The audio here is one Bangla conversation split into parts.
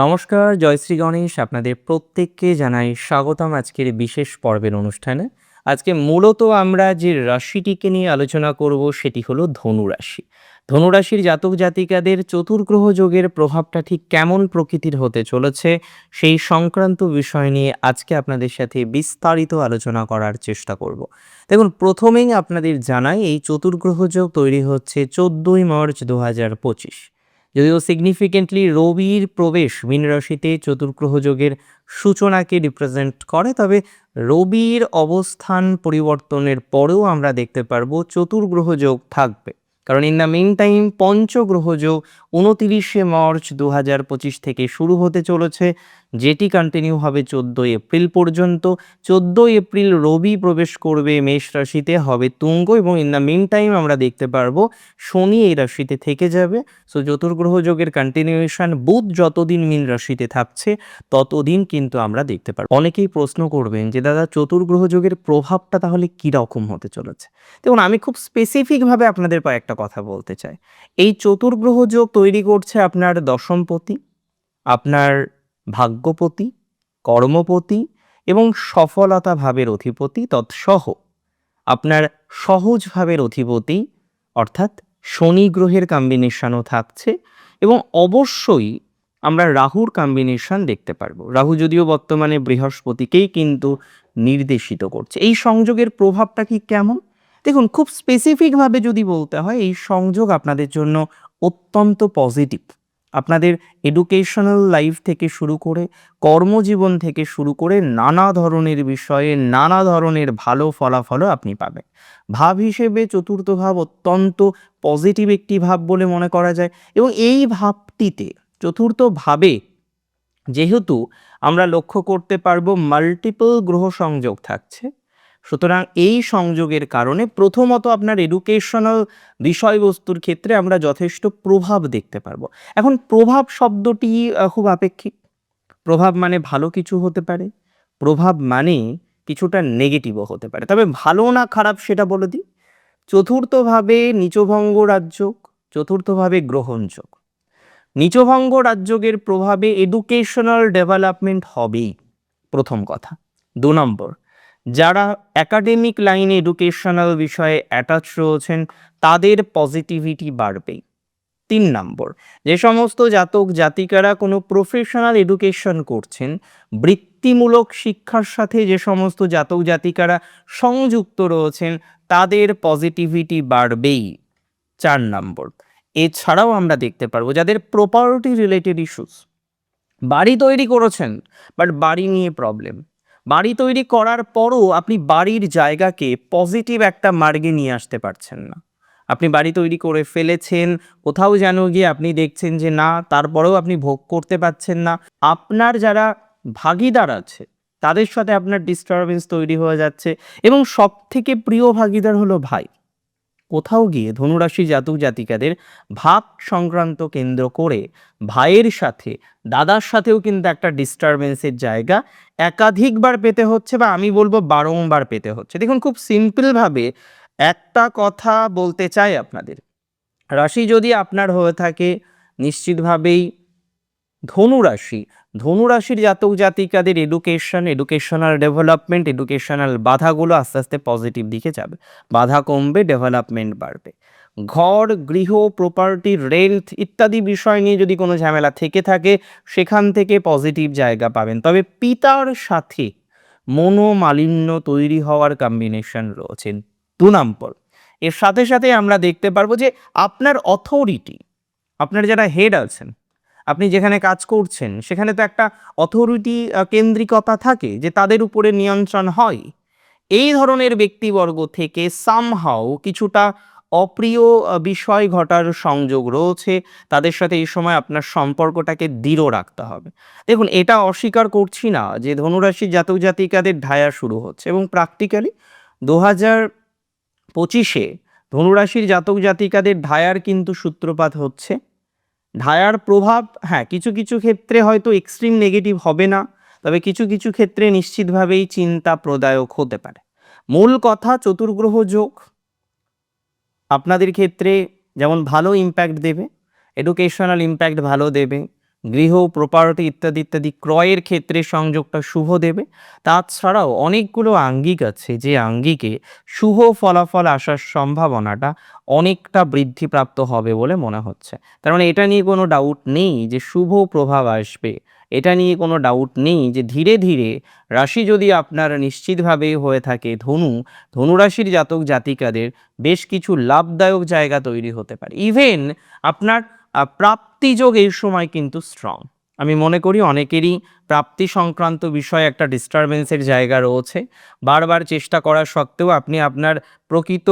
নমস্কার জয়শ্রী গণেশ আপনাদের প্রত্যেককে জানাই স্বাগতম আজকের বিশেষ পর্বের অনুষ্ঠানে। আজকে মূলত আমরা যে রাশিটিকে নিয়ে আলোচনা করব সেটি হলো ধনুরাশি ধনুরাশির জাতক জাতিকাদের চতুর্গ্রহ যোগের প্রভাবটা ঠিক কেমন প্রকৃতির হতে চলেছে সেই সংক্রান্ত বিষয় নিয়ে আজকে আপনাদের সাথে বিস্তারিত আলোচনা করার চেষ্টা করব। দেখুন, প্রথমেই আপনাদের জানাই এই চতুর্গ্রহ যোগ তৈরি হচ্ছে চোদ্দোই মার্চ দু হাজার পঁচিশ। যদিও সিগনিফিকেন্টলি রবির প্রবেশ মীন রাশিতে চতুর্গ্রহ যোগের সূচনাকে রিপ্রেজেন্ট করে, তবে রবির অবস্থান পরিবর্তনের পরেও আমরা দেখতে পারব চতুর্গ্রহ যোগ থাকবে। কারণ ইন দ্য মেন টাইম পঞ্চগ্রহযোগ উনতিরিশে মার্চ দু হাজার পঁচিশ থেকে শুরু হতে চলেছে। যেটি কন্টিনিউ হবে চোদ্দোই এপ্রিল পর্যন্ত। চোদ্দোই এপ্রিল রবি প্রবেশ করবে মেষ রাশিতে, হবে তুঙ্গ এবং ইন দ্য মেন টাইম আমরা দেখতে পারব শনি এই রাশিতে থেকে যাবে। সো চতুর্গ্রহ যোগের কন্টিনিউয়েশন বুধ যতদিন মীন রাশিতে থাকছে, ততদিন কিন্তু আমরা দেখতে পারব। অনেকেই প্রশ্ন করবেন যে, দাদা, চতুর্গ্রহ যোগের প্রভাবটা তাহলে কীরকম হতে চলেছে? দেখুন, আমি খুব স্পেসিফিকভাবে আপনাদের একটা কথা বলতে চাই। এই চতুর্গ্রহ যোগ তৈরি করছে আপনার দশমপতি, আপনার ভাগ্যপতি, কর্মপতি এবং সফলতা ভাবের অধিপতি তৎসহ। আপনার সহজ ভাবের অধিপতি, অর্থাৎ শনি গ্রহের কম্বিনেশনও থাকছে এবং অবশ্যই আমরা রাহুর কম্বিনেশন দেখতে পারব। রাহু যদিও বর্তমানে বৃহস্পতিকেই কিন্তু নির্দেশিত করছে। এই সংযোগের প্রভাবটা কি কেমন? দেখুন, খুব স্পেসিফিকভাবে যদি বলতে হয়, এই সংযোগ আপনাদের জন্য অত্যন্ত পজিটিভ আপনাদের এডুকেশনাল লাইফ থেকে শুরু করে কর্মজীবন থেকে শুরু করে নানা ধরনের বিষয়ে নানা ধরনের ভালো ফলাফলও আপনি পাবেন। ভাব হিসেবে চতুর্থ ভাব অত্যন্ত পজিটিভ একটি ভাব বলে মনে করা যায় এবং এই ভাবটিতে চতুর্থ ভাবে যেহেতু আমরা লক্ষ্য করতে পারব মাল্টিপল গ্রহ সংযোগ থাকছে সুতরাং এই সংযোগের কারণে প্রথমত আপনার এডুকেশনাল বিষয়বস্তুর ক্ষেত্রে আমরা যথেষ্ট প্রভাব দেখতে পারব। এখন প্রভাব শব্দটি খুব আপেক্ষিক। প্রভাব মানে ভালো কিছু হতে পারে। প্রভাব মানে কিছুটা নেগেটিভও হতে পারে। তবে ভালো না খারাপ সেটা বলে দিই। চতুর্থভাবে নিচভঙ্গ রাজযোগ, চতুর্থভাবে গ্রহণযোগ। নিচভঙ্গ রাজযোগের প্রভাবে এডুকেশনাল ডেভেলপমেন্ট হবেই। প্রথম কথা। দু নম্বর যারা একাডেমিক লাইনে এডুকেশনাল বিষয়ে অ্যাটাচ রয়েছেন, তাদের পজিটিভিটি বাড়বেই তিন নম্বর, যে সমস্ত জাতক জাতিকারা কোনো প্রফেশনাল এডুকেশন করছেন, বৃত্তিমূলক শিক্ষার সাথে যে সমস্ত জাতক জাতিকারা সংযুক্ত রয়েছেন, তাদের পজিটিভিটি বাড়বেই। চার নম্বর, এছাড়াও আমরা দেখতে পারব যাদের প্রপার্টি রিলেটেড ইস্যুস বাড়ি তৈরি করেছেন বাট বাড়ি নিয়ে প্রবলেম বাড়ি তৈরি করার পরও আপনি বাড়ির জায়গাকে পজিটিভ একটা মার্গে নিয়ে আসতে পারছেন না। আপনি বাড়ি তৈরি করে ফেলেছেন, কোথাও যেন গিয়ে আপনি দেখছেন যে না, তারপরেও আপনি ভোগ করতে পারছেন না। আপনার যারা ভাগিদার আছে, তাদের সাথে আপনার ডিস্টারবেন্স তৈরি হয়ে যাচ্ছে এবং সব থেকে প্রিয় ভাগিদার হলো ভাই। কোথাও গিয়ে ধনুরাশি জাতক জাতিকাদের ভাব সংক্রান্ত কেন্দ্র করে ভাইয়ের সাথে, দাদার সাথেও কিন্তু একটা ডিস্টারবেন্সের জায়গা একাধিকবার পেতে হচ্ছে বা আমি বলব বারংবার পেতে হচ্ছে। দেখুন, খুব সিম্পলভাবে একটা কথা বলতে চাই আপনাদের। রাশি যদি আপনার হয়ে থাকে, নিশ্চিতভাবেই ধনুরাশি। ধনুরাশির জাতক জাতিকাদের এডুকেশন এডুকেশনাল ডেভেলপমেন্ট এডুকেশনাল বাধাগুলো আস্তে আস্তে পজিটিভ দিকে যাবে। বাধা কমবে ডেভেলপমেন্ট বাড়বে। ঘর, গৃহ প্রপার্টি রেন্ট ইত্যাদি বিষয় নিয়ে যদি কোনো ঝামেলা থেকে থাকে, সেখান থেকে পজিটিভ জায়গা পাবেন। তবে পিতার সাথে মনোমালিন্য তৈরি হওয়ার কম্বিনেশন রয়েছে। দু নম্বর, এর সাথে সাথে আমরা দেখতে পারব যে আপনার অথরিটি আপনার যারা হেড আছেন আপনি যেখানে কাজ করছেন, সেখানে তো একটা অথরিটি কেন্দ্রিকতা থাকে যে তাদের উপরে নিয়ন্ত্রণ হয়। এই ধরনের ব্যক্তিবর্গ থেকে সামহাও কিছুটা অপ্রিয় বিষয় ঘটার সংযোগ রয়েছে। তাদের সাথে এই সময় আপনার সম্পর্কটাকে দৃঢ় রাখতে হবে। দেখুন, এটা অস্বীকার করছি না যে ধনুরাশির জাতক জাতিকাদের ঢায়া শুরু হচ্ছে এবং প্র্যাকটিক্যালি দু হাজার পঁচিশে ধনুরাশির জাতক জাতিকাদের ঢায়ার কিন্তু সূত্রপাত হচ্ছে। ঢায়ার প্রভাব হ্যাঁ কিছু কিছু ক্ষেত্রে হয়তো এক্সট্রিম নেগেটিভ হবে না, তবে কিছু কিছু ক্ষেত্রে নিশ্চিতভাবেই চিন্তা প্রদায়ক হতে পারে। মূল কথা চতুর্গ্রহ যোগ। আপনাদের ক্ষেত্রে যেমন ভালো ইম্প্যাক্ট দেবে এডুকেশনাল ইম্প্যাক্ট ভালো দেবে গৃহ প্রপার্টি ইত্যাদি ইত্যাদি ক্রয়ের ক্ষেত্রে সংযোগটা শুভ দেবে। তাছাড়াও অনেকগুলো আঙ্গিক আছে যে আঙ্গিকে শুভ ফলাফল আসার সম্ভাবনাটা অনেকটা বৃদ্ধিপ্রাপ্ত হবে বলে মনে হচ্ছে। তার মানে এটা নিয়ে কোনো ডাউট নেই যে শুভ প্রভাব আসবে। এটা নিয়ে কোনো ডাউট নেই যে ধীরে ধীরে রাশি যদি আপনার নিশ্চিতভাবে হয়ে থাকে ধনু ধনুরাশির জাতক জাতিকাদের বেশ কিছু লাভদায়ক জায়গা তৈরি হতে পারে। ইভেন আপনার প্রাপ্তিযোগ এই সময় কিন্তু স্ট্রং আমি মনে করি অনেকেরই প্রাপ্তি সংক্রান্ত বিষয়ে একটা ডিস্টারবেন্সের জায়গা রয়েছে। বারবার চেষ্টা করা সত্ত্বেও আপনি আপনার প্রকৃত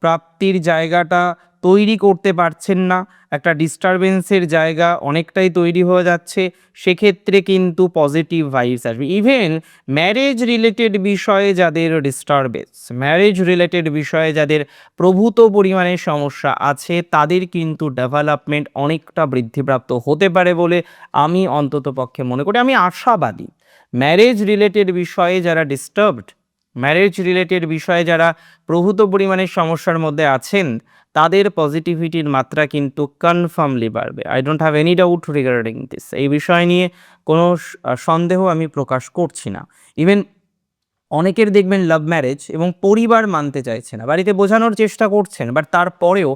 প্রাপ্তির জায়গাটা তৈরি করতে পারছেন না। একটা ডিস্টারবেন্সের জায়গা অনেকটাই তৈরি হয়ে যাচ্ছে। সেক্ষেত্রে কিন্তু পজিটিভ ভাইবস আসবে। ইভেন ম্যারেজ রিলেটেড বিষয়ে যাদের ডিস্টারবেন্স ম্যারেজ রিলেটেড বিষয়ে যাদের প্রভূত পরিমাণে সমস্যা আছে, তাদের কিন্তু ডেভেলপমেন্ট অনেকটা বৃদ্ধিপ্রাপ্ত হতে পারে বলে আমি অন্তত পক্ষে মনে করি। আমি আশাবাদী। ম্যারেজ রিলেটেড বিষয়ে যারা ডিস্টার্বড ম্যারেজ রিলেটেড বিষয়ে যারা প্রভূত পরিমাণে সমস্যার মধ্যে আছেন, তাদের পজিটিভিটির মাত্রা কিন্তু কনফার্মলি বাড়বে। I don't have any doubt regarding this এই বিষয় নিয়ে কোনো সন্দেহ আমি প্রকাশ করছি না। ইভেন অনেকের দেখবেন লাভ ম্যারেজ এবং পরিবার মানতে চাইছে না, বাড়িতে বোঝানোর চেষ্টা করছেন বাট তারপরেও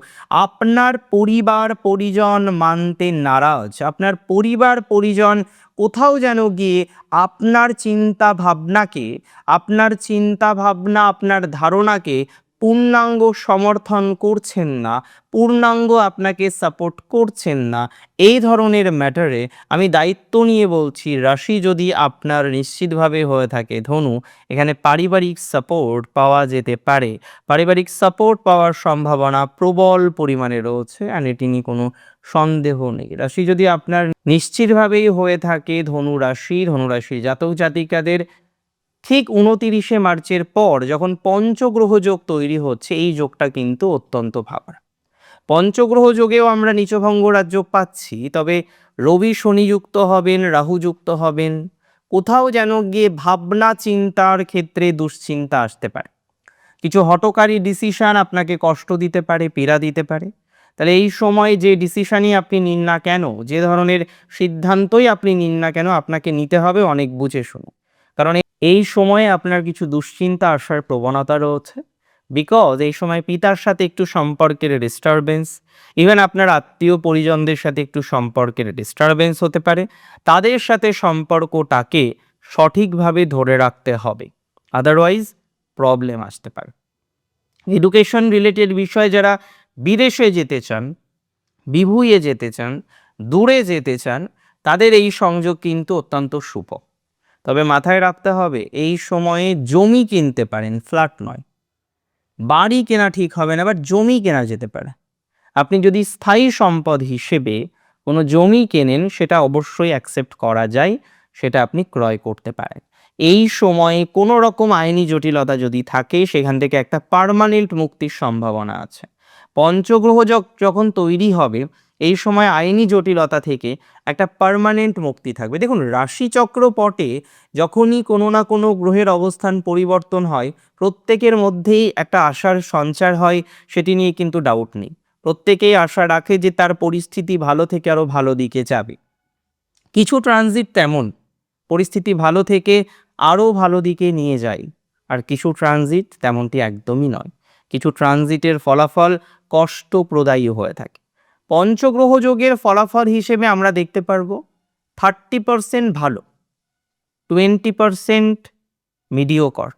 আপনার পরিবার, পরিজন মানতে নারাজ, আপনার পরিবার, পরিজন কোথাও যেন গিয়ে আপনার চিন্তা ভাবনাকে, আপনার চিন্তা ভাবনা, আপনার ধারণাকে পূর্ণাঙ্গ সমর্থন করছেন না, পূর্ণাঙ্গ আপনাকে সাপোর্ট করছেন না, এই ধরনের ম্যাটারে আমি দায়িত্ব নিয়ে বলছি, রাশি যদি আপনার নিশ্চিতভাবে হয়ে থাকে, ধনু, এখানে পারিবারিক সাপোর্ট পাওয়া যেতে পারে। পারিবারিক সাপোর্ট পাওয়ার সম্ভাবনা প্রবল পরিমাণে রয়েছে অ্যান্ড এটি নিয়ে কোনো সন্দেহ নেই। রাশি যদি আপনার নিশ্চিতভাবেই হয়ে থাকে, ধনু রাশি ধনুরাশি জাতক জাতিকাদের ঠিক উনতিরিশে মার্চের পর যখন পঞ্চগ্রহ যোগ তৈরি হচ্ছে, এই যোগটা কিন্তু অত্যন্ত ভাবার। পঞ্চগ্রহ যোগেও আমরা নিচভঙ্গ রাজ্য পাচ্ছি, তবে রবি শনি যুক্ত হবেন, রাহু যুক্ত হবেন। কোথাও যেন গিয়ে ভাবনা চিন্তার ক্ষেত্রে দুশ্চিন্তা আসতে পারে। কিছু হটকারী ডিসিশন আপনাকে কষ্ট দিতে পারে, পীড়া দিতে পারে। তাহলে এই সময় যে ডিসিশনই আপনি নিন না কেন, যে ধরনের সিদ্ধান্তই আপনি নিন না কেন, আপনাকে নিতে হবে অনেক বুঝে শুনে। কারণ এই সময়ে আপনার কিছু দুশ্চিন্তা আসার প্রবণতা রয়েছে? বিকজ এই সময় পিতার সাথে একটু সম্পর্কের ডিস্টারবেন্স ইভেন আপনার আত্মীয় পরিজনদের সাথে একটু সম্পর্কের ডিস্টারবেন্স হতে পারে। তাদের সাথে সম্পর্কটাকে সঠিকভাবে ধরে রাখতে হবে। আদারওয়াইজ প্রবলেম আসতে পারে। এডুকেশন রিলেটেড বিষয়ে যারা বিদেশে যেতে চান, বিভুঁইয়ে যেতে চান, দূরে যেতে চান, তাদের এই সংযোগ কিন্তু অত্যন্ত শুভ। তবে মাথায় রাখতে হবে, এই সময়ে জমি কিনতে পারেন, ফ্ল্যাট নয়। বাড়ি কেনা ঠিক হবে না বা জমি কেনা যেতে পারে। আপনি যদি স্থায়ী সম্পদ হিসেবে কোনো জমি কেনেন, সেটা অবশ্যই অ্যাকসেপ্ট করা যায়, সেটা আপনি ক্রয় করতে পারেন। এই সময়ে কোনো রকম আইনি জটিলতা যদি থাকে, সেখান থেকে একটা পার্মানেন্ট মুক্তির সম্ভাবনা আছে। পঞ্চগ্রহ যখন তৈরি হবে এই সময় আইনি জটিলতা থেকে একটা পার্মানেন্ট মুক্তি থাকবে। দেখুন, রাশিচক্র পটে যখনই কোনো না কোনো গ্রহের অবস্থান পরিবর্তন হয়, প্রত্যেকের মধ্যেই একটা আশার সঞ্চার হয়, সেটি নিয়ে কিন্তু ডাউট নেই। প্রত্যেকেই আশা রাখে যে তার পরিস্থিতি ভালো থেকে আরও ভালো দিকে যাবে। কিছু ট্রানজিট তেমন, পরিস্থিতি ভালো থেকে আরও ভালো দিকে নিয়ে যায়, আর কিছু ট্রানজিট তেমনটি একদমই নয়। কিছু ট্রানজিটের ফলাফল কষ্টপ্রদায়ী হয়ে থাকে। পঞ্চগ্রহ যোগের ফলাফল হিসেবে আমরা দেখতে পারব থার্টি পারসেন্ট ভালো, twenty percent mediocre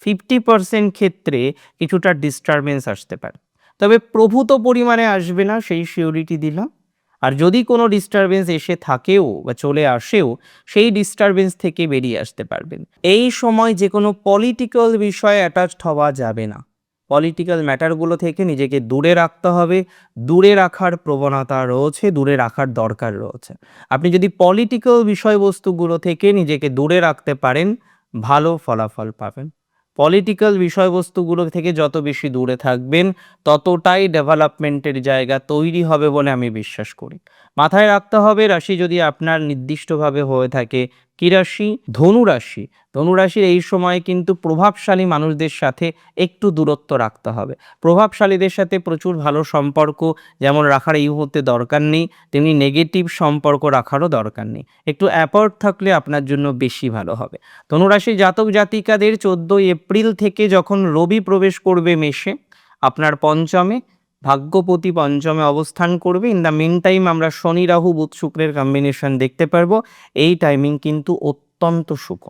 fifty percent ক্ষেত্রে কিছুটা ডিস্টারবেন্স আসতে পারে। তবে প্রভূত পরিমাণে আসবে না, সেই সিওরিটি দিলাম। আর যদি কোনো ডিস্টারবেন্স এসে থাকেও বা চলে আসেও, সেই ডিস্টারবেন্স থেকে বেরিয়ে আসতে পারবেন। এই সময় যে কোনো পলিটিক্যাল বিষয়ে অ্যাটাচড হওয়া যাবে না। পলিটিক্যাল ম্যাটারগুলো থেকে নিজেকে দূরে রাখতে হবে। দূরে রাখার প্রবণতা রয়েছে, দূরে রাখার দরকার রয়েছে। আপনি যদি পলিটিক্যাল বিষয়বস্তুগুলো থেকে নিজেকে দূরে রাখতে পারেন, ভালো ফলাফল পাবেন। পলিটিক্যাল বিষয়বস্তুগুলো থেকে যত বেশি দূরে থাকবেন, ততটাই ডেভেলপমেন্টের জায়গা তৈরি হবে বলে আমি বিশ্বাস করি। মাথায় রাখতে হবে, রাশি যদি আপনার নির্দিষ্টভাবে হয়ে থাকে কি রাশি? ধনু রাশি। ধনুরাশির এই সময় কিন্তু প্রভাবশালী মানুষদের সাথে একটু দূরত্ব রাখতে হবে। প্রভাবশালীদের সাথে প্রচুর ভালো সম্পর্ক, যেমন রাখার এই মুহূর্তে দরকার নেই, তেমনি নেগেটিভ সম্পর্ক রাখারও দরকার নেই। একটু অ্যাপার্ট থাকলে আপনার জন্য বেশি ভালো হবে। ধনুরাশি জাতক জাতিকাদের চোদ্দোই এপ্রিল থেকে যখন রবি প্রবেশ করবে মেষে, আপনার পঞ্চমে ভাগ্যপতি পঞ্চমে অবস্থান করবে। ইন দ্য মেন টাইম আমরা শনি, রাহু, বুধ, শুক্রের কম্বিনেশন দেখতে পারব। এই টাইমিং কিন্তু অত্যন্ত শুভ।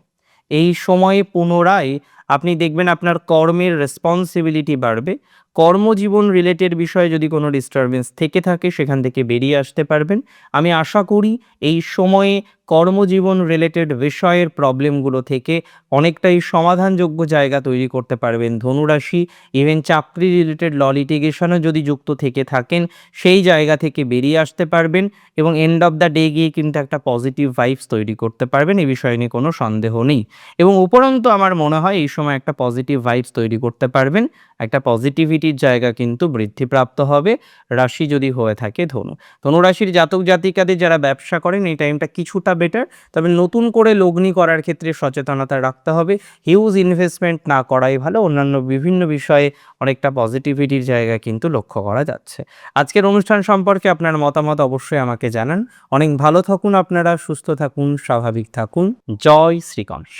এই সময়ে পুনরায় আপনি দেখবেন আপনার কর্মের রেসপন্সিবিলিটি বাড়বে। কর্মজীবন রিলেটেড বিষয়ে যদি কোনো ডিস্টারবেন্স থেকে থাকে, সেখান থেকে বেরিয়ে আসতে পারবেন। আমি আশা করি এই সময়ে কর্মজীবন রিলেটেড বিষয়ের প্রবলেমগুলো থেকে অনেকটাই সমাধানযোগ্য জায়গা তৈরি করতে পারবেন। ধনুরাশি ইভেন চাকরি রিলেটেড ল লিটিগেশনও যদি যুক্ত থেকে থাকেন, সেই জায়গা থেকে বেরিয়ে আসতে পারবেন এবং এন্ড অফ দ্য ডে গিয়ে কিন্তু একটা পজিটিভ ভাইবস তৈরি করতে পারবেন। এই বিষয়ে নিয়ে কোনো সন্দেহ নেই। এবং উপরন্তু আমার মনে হয়, এই সময় একটা পজিটিভ ভাইবস তৈরি করতে পারবেন। একটা পজিটিভিটির জায়গা কিন্তু বৃদ্ধিপ্রাপ্ত হবে। রাশি যদি হয়ে থাকে ধনু। ধনুরাশির জাতক জাতিকাদের যারা ব্যবসা করেন, এই টাইমটা কিছুটা বেটার তবে নতুন করে লগ্নি করার ক্ষেত্রে সচেতনতা রাখতে হবে। হিউজ ইনভেস্টমেন্ট না করাই ভালো। অন্যান্য বিভিন্ন বিষয়ে অনেকটা পজিটিভিটির জায়গা কিন্তু লক্ষ্য করা যাচ্ছে। আজকের অনুষ্ঠান সম্পর্কে আপনার মতামত অবশ্যই আমাকে জানান। অনেক ভালো থাকুন আপনারা, সুস্থ থাকুন, স্বাভাবিক থাকুন। জয় শ্রীগণেশ